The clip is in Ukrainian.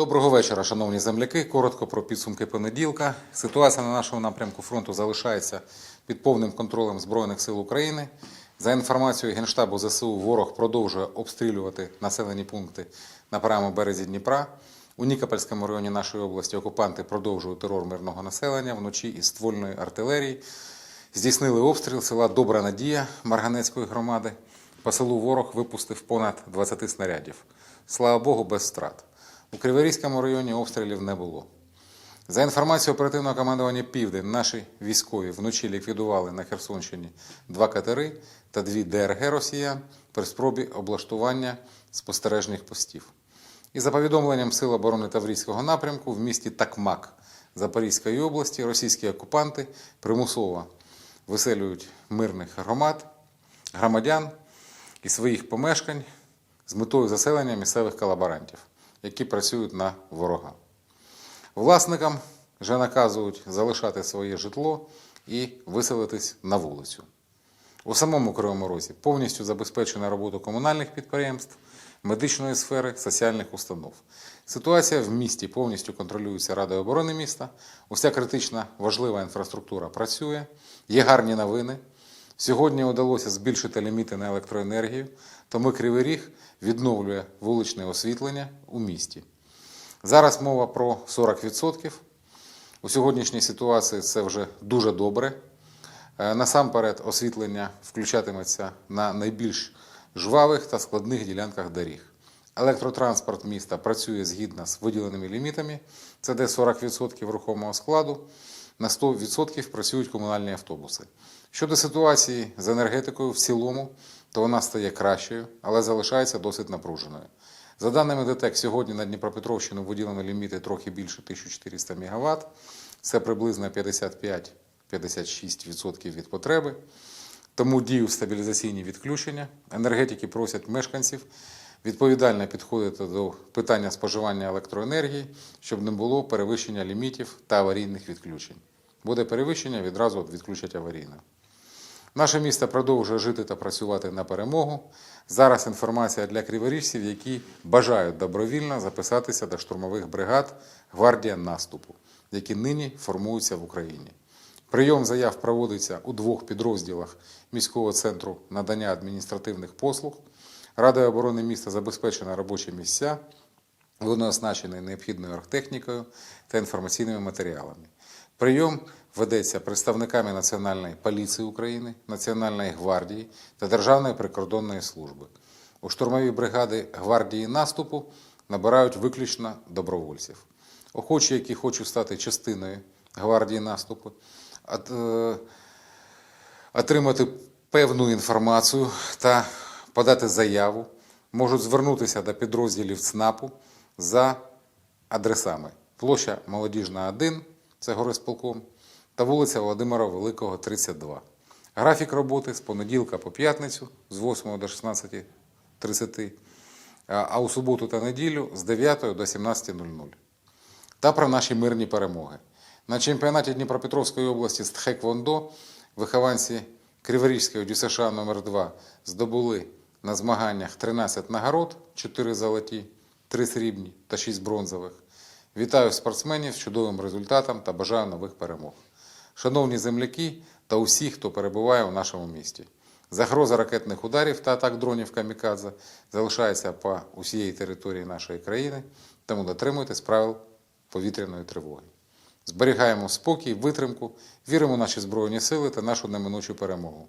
Доброго вечора, шановні земляки. Коротко про підсумки понеділка. Ситуація на нашому напрямку фронту залишається під повним контролем Збройних сил України. За інформацією Генштабу ЗСУ, ворог продовжує обстрілювати населені пункти на правому березі Дніпра. У Нікопольському районі нашої області окупанти продовжують терор мирного населення вночі із ствольної артилерії. Здійснили обстріл села Добра Надія Марганецької громади. По селу ворог випустив понад 20 снарядів. Слава Богу, без втрат. У Криворізькому районі обстрілів не було. За інформацією оперативного командування Південь, наші військові вночі ліквідували на Херсонщині два катери та дві ДРГ росіян при спробі облаштування спостережних постів. І за повідомленням Сил оборони Таврійського напрямку в місті Такмак Запорізької області російські окупанти примусово виселюють мирних громад, громадян із своїх помешкань з метою заселення місцевих колаборантів, які працюють на ворога. Власникам вже наказують залишати своє житло і виселитись на вулицю. У самому Кривому Розі повністю забезпечена робота комунальних підприємств, медичної сфери, соціальних установ. Ситуація в місті повністю контролюється Радою оборони міста. Уся критична важлива інфраструктура працює. Є гарні новини. Сьогодні вдалося збільшити ліміти на електроенергію, тому Кривий Ріг відновлює вуличне освітлення у місті. Зараз мова про 40%. У сьогоднішній ситуації це вже дуже добре. Е, Насамперед, освітлення включатиметься на найбільш жвавих та складних ділянках доріг. Електротранспорт міста працює згідно з виділеними лімітами. Це де 40% рухомого складу. На 100% працюють комунальні автобуси. Щодо ситуації з енергетикою в цілому, то вона стає кращою, але залишається досить напруженою. За даними ДТЕК, сьогодні на Дніпропетровщину виділено ліміти трохи більше 1400 МВт. Це приблизно 55-56% від потреби. Тому діють стабілізаційні відключення. Енергетики просять мешканців відповідально підходити до питання споживання електроенергії, щоб не було перевищення лімітів та аварійних відключень. Буде перевищення, відразу відключать аварійно. Наше місто продовжує жити та працювати на перемогу. Зараз інформація для криворіжців, які бажають добровільно записатися до штурмових бригад гвардія наступу, які нині формуються в Україні. Прийом заяв проводиться у двох підрозділах міського центру надання адміністративних послуг. Радою оборони міста забезпечено робочі місця, вони оснащені необхідною оргтехнікою та інформаційними матеріалами. Прийом ведеться представниками Національної поліції України, Національної гвардії та Державної прикордонної служби. У штурмові бригади гвардії наступу набирають виключно добровольців. Охочі, які хочуть стати частиною гвардії наступу, е, отримати певну інформацію та подати заяву, можуть звернутися до підрозділів ЦНАПу за адресами площа Молодіжна 1, це горисполком, та вулиця Володимира Великого, 32. Графік роботи з понеділка по п'ятницю з 8 до 16.30, а у суботу та неділю з 9 до 17.00 та про наші мирні перемоги. На чемпіонаті Дніпропетровської області з Тхеквондо вихованці Криворізької ДЮСШ номер 2 здобули на змаганнях 13 нагород, 4 золоті, 3 срібні та 6 бронзових. Вітаю спортсменів з чудовим результатом та бажаю нових перемог. Шановні земляки та усі, хто перебуває у нашому місті. Загроза ракетних ударів та атак дронів камікадзе залишається по усієї території нашої країни, тому дотримуйтесь правил повітряної тривоги. Зберігаємо спокій, витримку, віримо в наші Збройні сили та нашу неминучу перемогу.